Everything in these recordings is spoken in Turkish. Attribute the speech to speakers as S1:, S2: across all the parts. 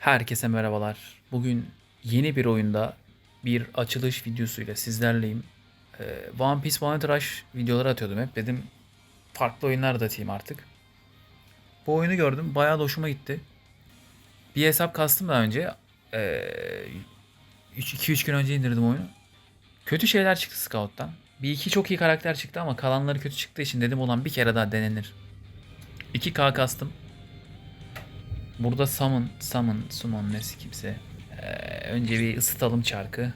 S1: Herkese merhabalar. Bugün yeni bir oyunda bir açılış videosuyla sizlerleyim. Ee, One Piece One Rush videoları atıyordum hep. Dedim farklı oyunlar da atayım artık. Bu oyunu gördüm. Bayağı da hoşuma gitti. Bir hesap kastım daha önce. 2-3 gün önce indirdim oyunu. Kötü şeyler çıktı Scout'tan. Bir iki çok iyi karakter çıktı ama kalanları kötü çıktığı için dedim olan bir kere daha denenir. 2K kastım. Burada summon, summon, summon nesi kimse. Ee, önce bir ısıtalım çarkı.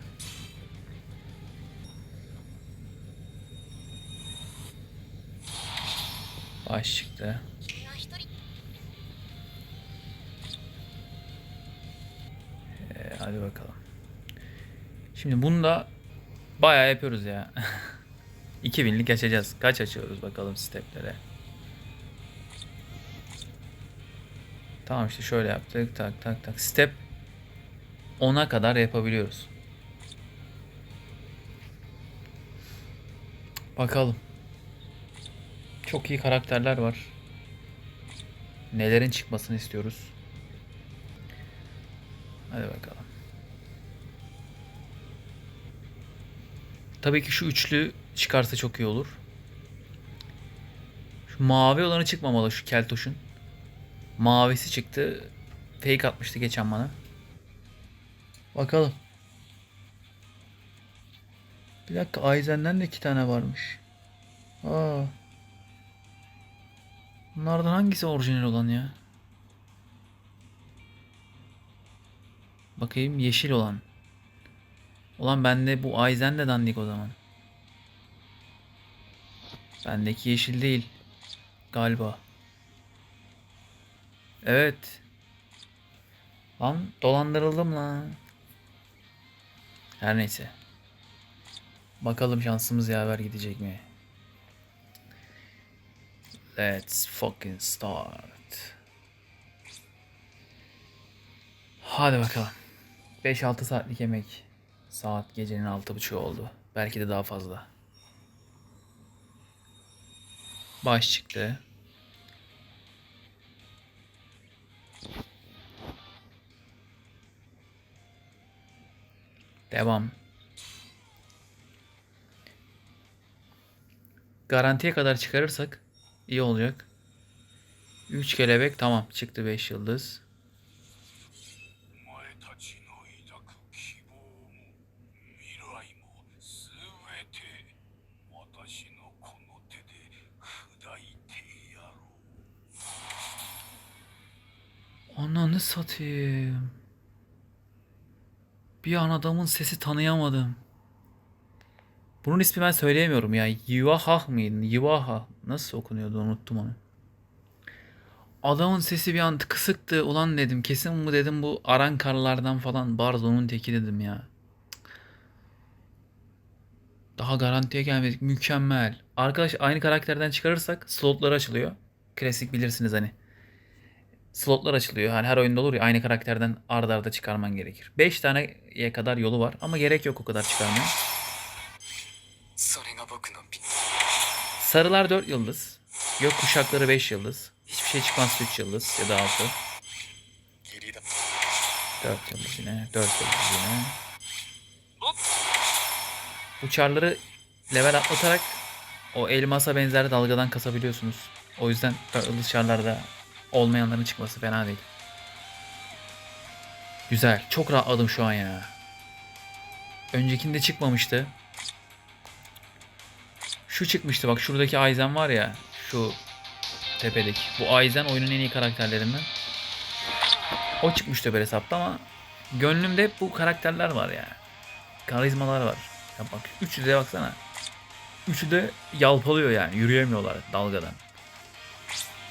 S1: Baş çıktı. Ee, hadi bakalım. Şimdi bunu da bayağı yapıyoruz ya. 2000'lik açacağız. Kaç açıyoruz bakalım steplere. Tamam işte şöyle yaptık. Tak tak tak. Step 10'a kadar yapabiliyoruz. Bakalım. Çok iyi karakterler var. Nelerin çıkmasını istiyoruz. Hadi bakalım. Tabii ki şu üçlü çıkarsa çok iyi olur. Şu mavi olanı çıkmamalı şu keltoşun. Mavisi çıktı. Fake atmıştı geçen bana. Bakalım. Bir dakika Aizen'den de iki tane varmış. Aa. Bunlardan hangisi orijinal olan ya? Bakayım yeşil olan. Ulan bende bu Aizen de dandik o zaman. Bendeki yeşil değil. Galiba. Evet. Lan dolandırıldım lan. Her neyse. Bakalım şansımız yaver gidecek mi? Let's fucking start. Hadi bakalım. 5-6 saatlik yemek. Saat gecenin 6.30 oldu. Belki de daha fazla. Baş çıktı. Devam. Garantiye kadar çıkarırsak iyi olacak. 3 kelebek tamam çıktı 5 yıldız. Ananı satayım. Bir an adamın sesi tanıyamadım. Bunun ismi ben söyleyemiyorum ya. Yuvahah mıydı? Yuvaha. Nasıl okunuyordu unuttum onu. Adamın sesi bir an kısıktı. Ulan dedim kesin bu dedim bu Arankarlardan falan Barzo'nun teki dedim ya. Daha garantiye gelmedik. Mükemmel. Arkadaş aynı karakterden çıkarırsak slotlar açılıyor. Klasik bilirsiniz hani slotlar açılıyor. Hani her oyunda olur ya aynı karakterden arda arda çıkarman gerekir. 5 taneye kadar yolu var ama gerek yok o kadar çıkarmaya. Sarılar 4 yıldız. Gök kuşakları 5 yıldız. Hiçbir şey çıkmaz 3 yıldız ya da 6. 4 yıldız yine. 4 yıldız yine. Uçarları level atlatarak o elmasa benzer dalgadan kasabiliyorsunuz. O yüzden yıldız çarlarda olmayanların çıkması fena değil. Güzel. Çok rahatladım şu an ya. Öncekinde çıkmamıştı. Şu çıkmıştı bak şuradaki Aizen var ya. Şu tepedeki. Bu Aizen oyunun en iyi karakterlerinden. O çıkmıştı böyle hesapta ama gönlümde bu karakterler var ya. Karizmalar var. Ya bak üçü de baksana. Üçü de yalpalıyor yani. Yürüyemiyorlar dalgadan.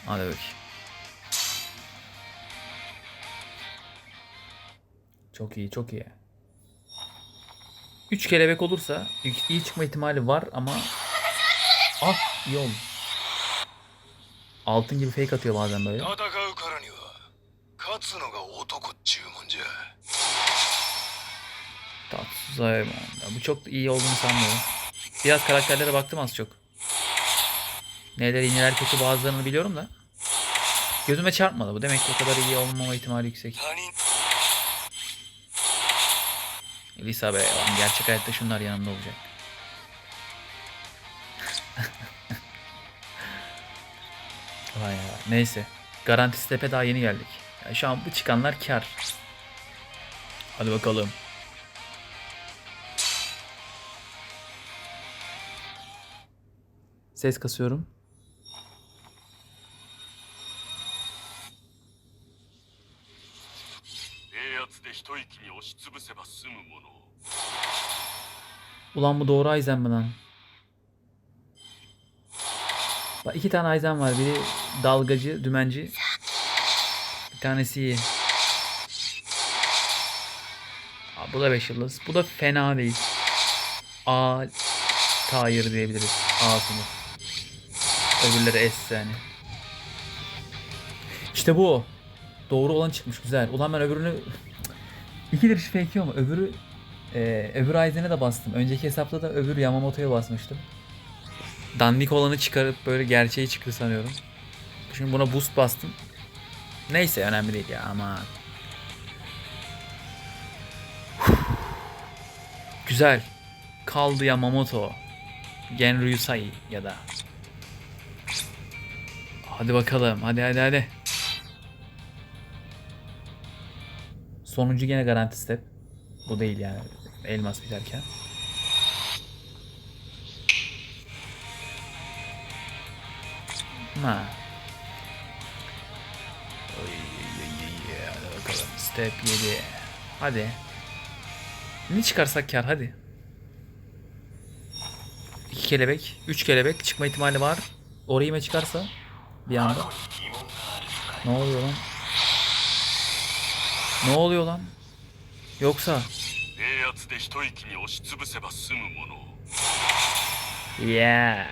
S1: Hadi bakayım. Çok iyi çok iyi. 3 kelebek olursa iyi çıkma ihtimali var ama ah iyi oldu. Altın gibi fake atıyor bazen böyle.
S2: Tatsız
S1: hayvan. Bu çok iyi olduğunu sanmıyorum. Biraz karakterlere baktım az çok. Neler iyi neler kötü bazılarını biliyorum da. Gözüme çarpmadı bu. Demek ki o kadar iyi olmama ihtimali yüksek. Lisa be lan gerçek hayatta şunlar yanımda olacak. Vay ya. Neyse. Garantisi tepe daha yeni geldik. Ya şu an bu çıkanlar kar. Hadi bakalım. Ses kasıyorum.
S2: 一息に押しつぶせば済むものを
S1: Ulan bu doğru Aizen mi lan? Bak iki tane Aizen var. Biri dalgacı, dümenci. Bir tanesi iyi. Aa, bu da 5 yıldız. Bu da fena değil. A tayır diyebiliriz. A sınıf. Öbürleri S yani. İşte bu. Doğru olan çıkmış güzel. Ulan ben öbürünü İkidir fake ama öbürü ee, öbür Aizen'e de bastım. Önceki hesapta da öbür Yamamoto'ya basmıştım. Dandik olanı çıkarıp böyle gerçeği çıktı sanıyorum. Şimdi buna boost bastım. Neyse önemli değil ya ama. Güzel. Kaldı Yamamoto. Genryusai ya da. Hadi bakalım. Hadi hadi hadi. Sonuncu gene garanti step. Bu değil yani. Elmas biterken. Ha. Hadi bakalım. Step 7. Hadi. Ne çıkarsak kar hadi. 2 kelebek, 3 kelebek çıkma ihtimali var. Orayı çıkarsa bir anda. Ne oluyor lan? Ne oluyor lan? Yoksa...
S3: Yeah.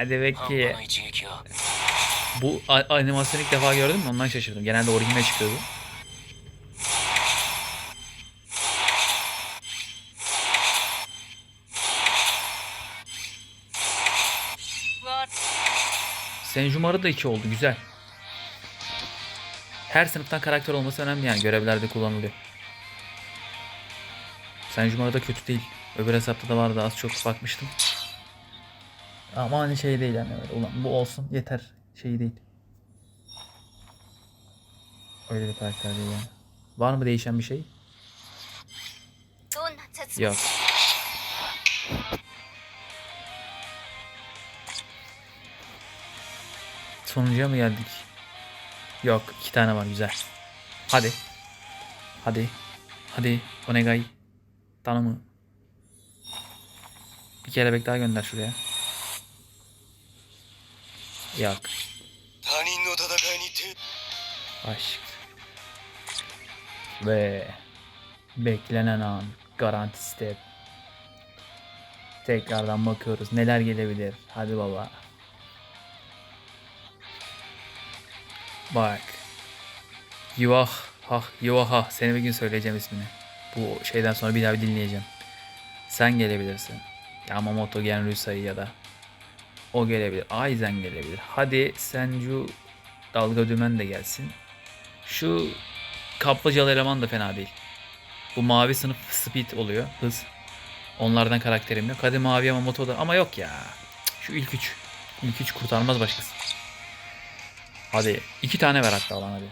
S3: Demek ki...
S1: Bu animasyonu ilk defa gördüm mü? Ondan şaşırdım. Genelde orijinal çıkıyordu. Senjumar'ı da 2 oldu. Güzel her sınıftan karakter olması önemli yani görevlerde kullanılıyor. Senjum arada kötü değil. Öbür hesapta da vardı az çok bakmıştım. Ama hani şey değil yani öyle. Ulan bu olsun yeter şey değil. Öyle bir karakter değil yani. Var mı değişen bir şey? Yok. Sonuncuya mı geldik? Yok iki tane var güzel. Hadi. Hadi. Hadi. Onegai. Tanımı. Bir kelebek daha gönder şuraya. Yok. Aşk. Ve beklenen an. Garanti step. Tekrardan bakıyoruz. Neler gelebilir. Hadi baba. Bak. Yuvah. Hah. Yuvaha. Seni bir gün söyleyeceğim ismini. Bu şeyden sonra bir daha bir dinleyeceğim. Sen gelebilirsin. Yamamoto Genryusai ya da o gelebilir. Aizen gelebilir. Hadi Senju dalga dümen de gelsin. Şu kaplıcalı eleman da fena değil. Bu mavi sınıf speed oluyor. Hız. Onlardan karakterim yok. Hadi mavi Yamamoto da ama yok ya. Şu ilk üç. İlk üç kurtarmaz başkası. Hadi iki tane ver hatta lan hadi.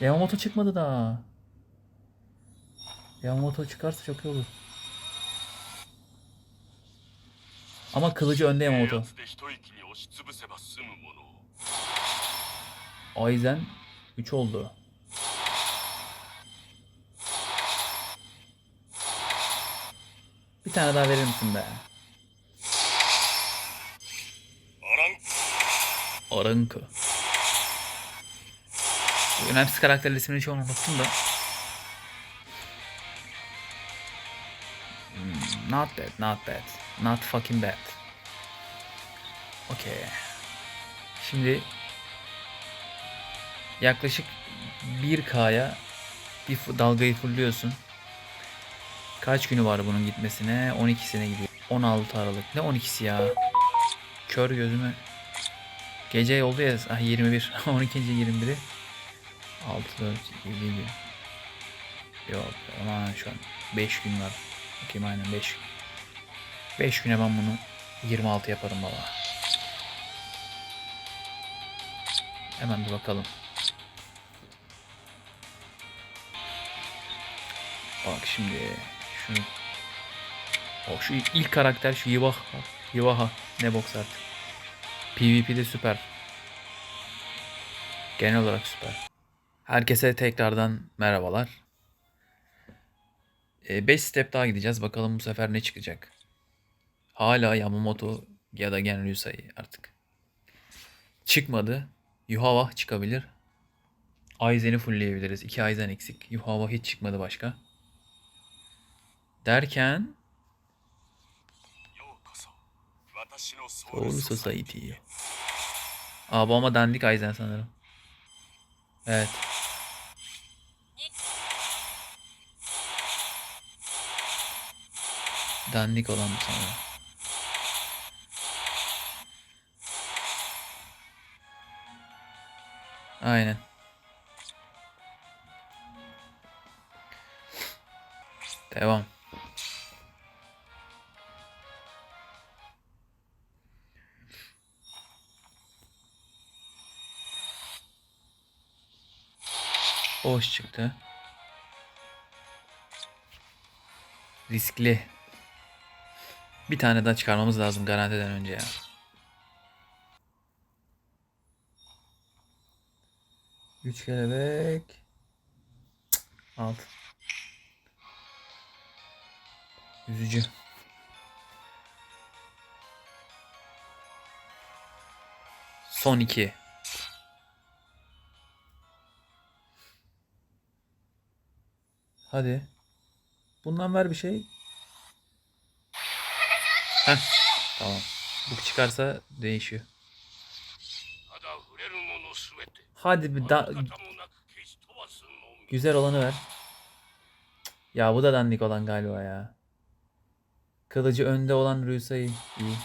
S1: Yamamoto e, çıkmadı da. Yamamoto e, çıkarsa çok iyi olur. Ama kılıcı önde Yamamoto.
S2: O
S1: yüzden 3 oldu. Bir tane daha verir misin be? Arınko. Bu önemsiz karakterler ismini çoğunu unuttum da. Hmm, not bad, not bad. Not fucking bad. Okay. Şimdi yaklaşık 1K'ya bir dalgayı fulluyorsun. Kaç günü var bunun gitmesine? 12'sine gidiyor. 16 Aralık. Ne 12'si ya? Kör gözümü Gece oldu ya ah 21 12. 21'i 6 4 7 gün. Yok aman şu an 5 gün var. Bakayım aynen 5 gün. 5 güne ben bunu 26 yaparım baba. Hemen bir bakalım. Bak şimdi şunu o şu ilk karakter şu Yivaha. Yivaha ne boks artık. PvP'de süper. Genel olarak süper. Herkese tekrardan merhabalar. 5 step daha gideceğiz. Bakalım bu sefer ne çıkacak. Hala Yamamoto ya da Gen Ryusai artık. Çıkmadı. Yuhava çıkabilir. Aizen'i fullleyebiliriz. 2 Aizen eksik. Yuhava hiç çıkmadı başka. Derken Soul Society. Aa bu ama dandik Aizen sanırım. Evet. Dandik olan bu sanırım. Aynen. Devam. Boş çıktı. Riskli. Bir tane daha çıkarmamız lazım garantiden önce ya. Üç kelebek. Cık, Alt. Üzücü. Son iki. Hadi. Bundan ver bir şey. Heh. Tamam. Bu çıkarsa değişiyor. Hadi bir da Güzel olanı ver. Ya bu da dandik olan galiba ya. Kılıcı önde olan Rüsa'yı iyi.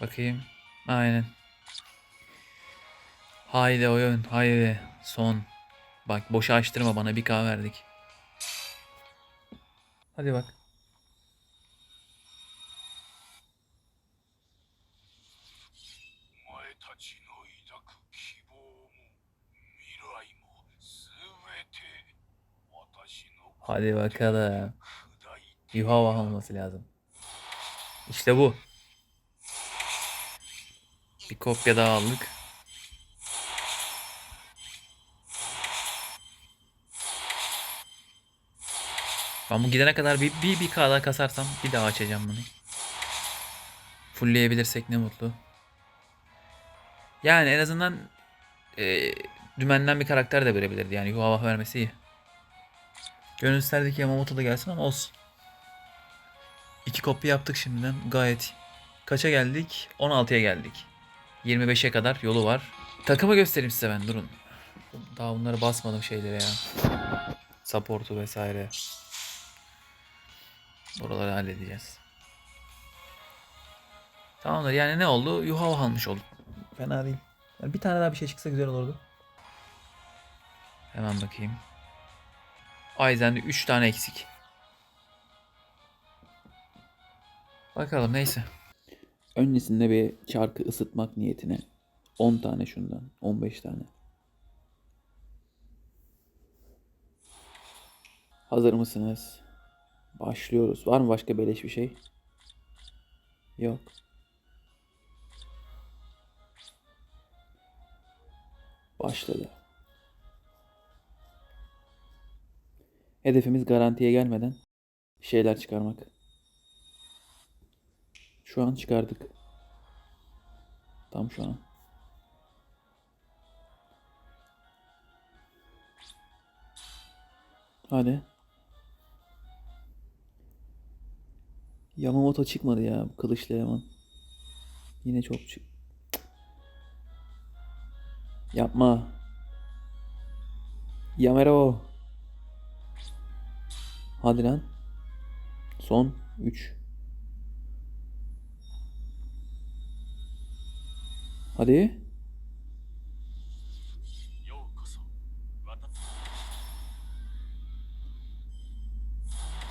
S1: Bakayım. Aynen. Haydi oyun haydi. Son. Bak boşa açtırma bana bir kahve verdik. Hadi bak. Hadi bakalım. Yuhava olması lazım. İşte bu. Bir kopya daha aldık. Ben bu gidene kadar bir, bir, bir daha kasarsam bir daha açacağım bunu. Fullleyebilirsek ne mutlu. Yani en azından e, dümenden bir karakter de verebilirdi. Yani Yuhava vermesi iyi. Gönüllülerdeki Yamamoto da gelsin ama olsun. İki kopya yaptık şimdiden. Gayet iyi. Kaça geldik? 16'ya geldik. 25'e kadar yolu var. Takımı göstereyim size ben durun. Daha bunları basmadım şeylere ya. Support'u vesaire. Buraları halledeceğiz. Tamamdır yani ne oldu? Yuhava almış olduk. Fena değil. Yani bir tane daha bir şey çıksa güzel olurdu. Hemen bakayım. Aizen'de 3 tane eksik. Bakalım neyse. Öncesinde bir çarkı ısıtmak niyetine 10 tane şundan, 15 tane. Hazır mısınız? Başlıyoruz. Var mı başka beleş bir şey? Yok. Başladı. Hedefimiz garantiye gelmeden şeyler çıkarmak. Şu an çıkardık. Tam şu an. Hadi. Yamamoto çıkmadı ya. Kılıçlı Yaman. Yine çok çık. Yapma. Yamero. Hadi lan. Son 3. Hadi.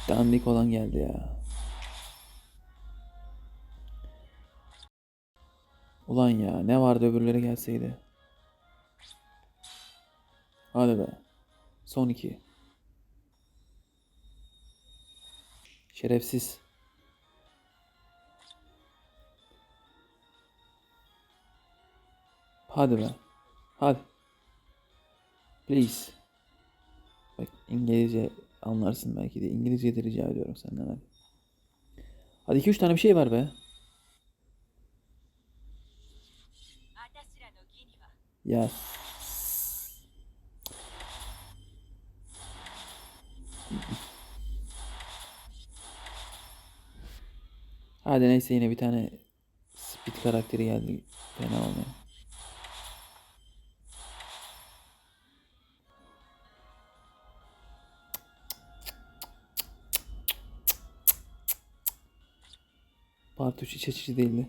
S1: Dandik olan geldi ya. Ulan ya ne vardı öbürleri gelseydi. Hadi be. Son iki. Şerefsiz. Hadi be. Hadi. Please. Bak İngilizce anlarsın belki de. İngilizce de rica ediyorum senden hadi. Hadi 2-3 tane bir şey var be. Ya. Hadi neyse yine bir tane Speed karakteri geldi. Fena olmuyor. Part 3 iç açıcı değildi.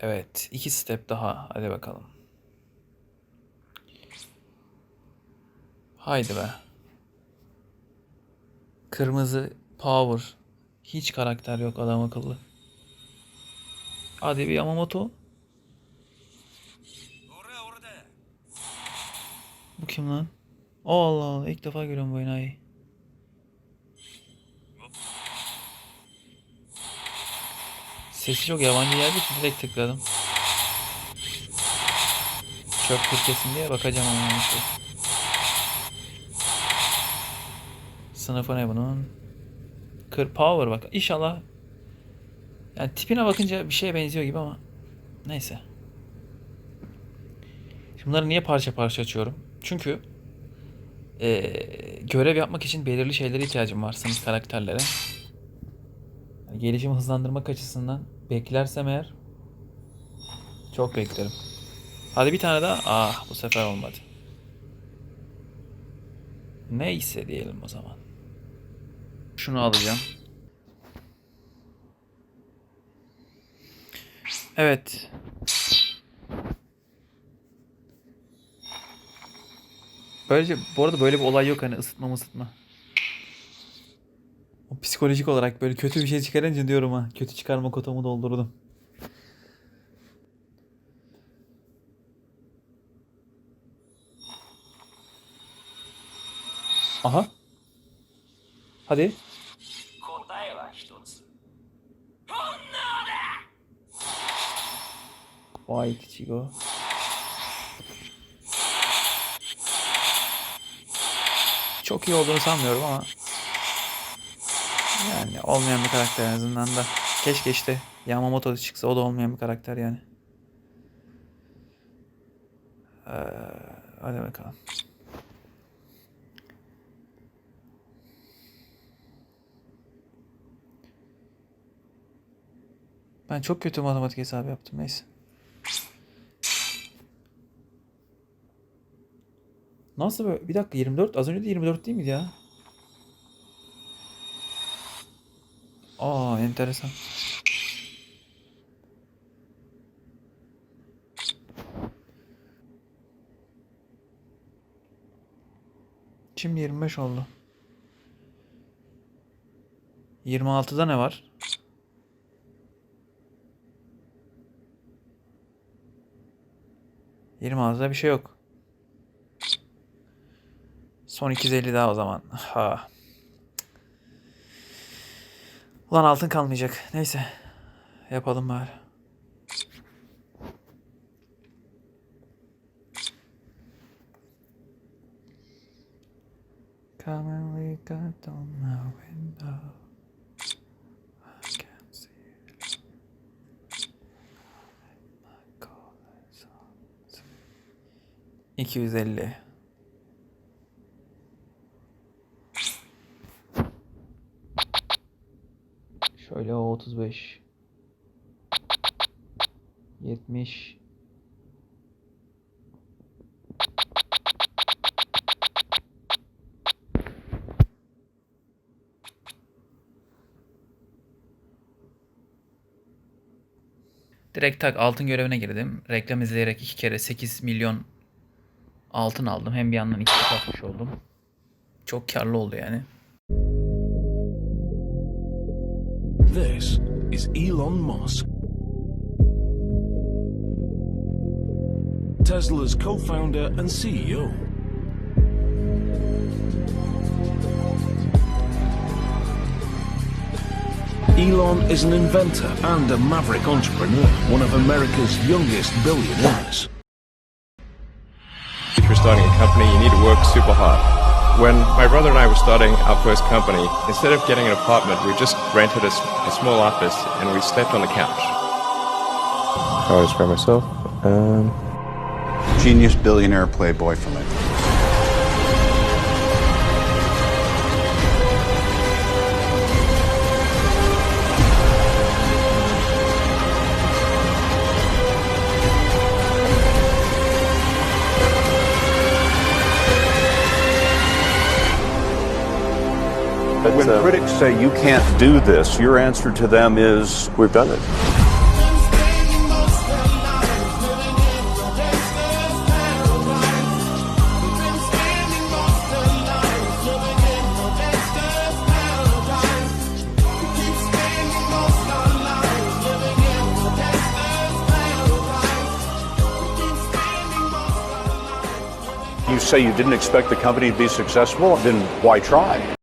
S1: Evet. iki step daha. Hadi bakalım. Haydi be. Kırmızı power. Hiç karakter yok adam akıllı. Hadi bir Yamamoto. Bu kim lan? Allah Allah ilk defa görüyorum bu enayi. Sesi çok yabancı geldi için direkt tıkladım. Çöp Türkçesin diye bakacağım ama nasıl. Sınıfı ne bunun? Kır Power bak. İnşallah yani tipine bakınca bir şeye benziyor gibi ama neyse. Şimdi bunları niye parça parça açıyorum? Çünkü eee, görev yapmak için belirli şeylere ihtiyacım var sınıf karakterlere. Yani gelişimi hızlandırmak açısından beklersem eğer çok beklerim. Hadi bir tane daha. Ah bu sefer olmadı. Neyse diyelim o zaman. Şunu alacağım. Evet. Böylece bu arada böyle bir olay yok hani ısıtma ısıtma. O psikolojik olarak böyle kötü bir şey çıkarınca diyorum ha. Kötü çıkarma kotamı doldurdum. Aha. Hadi. Vay Kichigo. Çok iyi olduğunu sanmıyorum ama yani olmayan bir karakter en azından da. Keşke işte Yamamoto çıksa o da olmayan bir karakter yani. Ee, hadi bakalım. Ben çok kötü matematik hesabı yaptım neyse. Nasıl böyle? Bir dakika 24. Az önce de 24 değil miydi ya? Aa enteresan. Şimdi 25 oldu. 26'da ne var? Yirmi altıda bir şey yok. Son 250 daha o zaman. Ha. Ulan altın kalmayacak. Neyse. Yapalım bari. Come and look out on the window. I can see it. My colors on 250. Şöyle o 35. 70. Direkt tak altın görevine girdim. Reklam izleyerek iki kere 8 milyon altın aldım. Hem bir yandan iki katmış oldum. Çok karlı oldu yani.
S4: This is Elon Musk. Tesla's co founder and CEO. Elon is an inventor and a maverick entrepreneur, one of America's youngest billionaires.
S5: If you're starting a company, you need to work super hard. When my brother and I were starting our first company, instead of getting an apartment, we just rented a small office and we slept on the couch. How I describe myself? Um,
S6: Genius billionaire playboy from When critics say you can't do this, your answer to them is,
S5: we've done it.
S6: you say you didn't expect the company to be successful, then why try?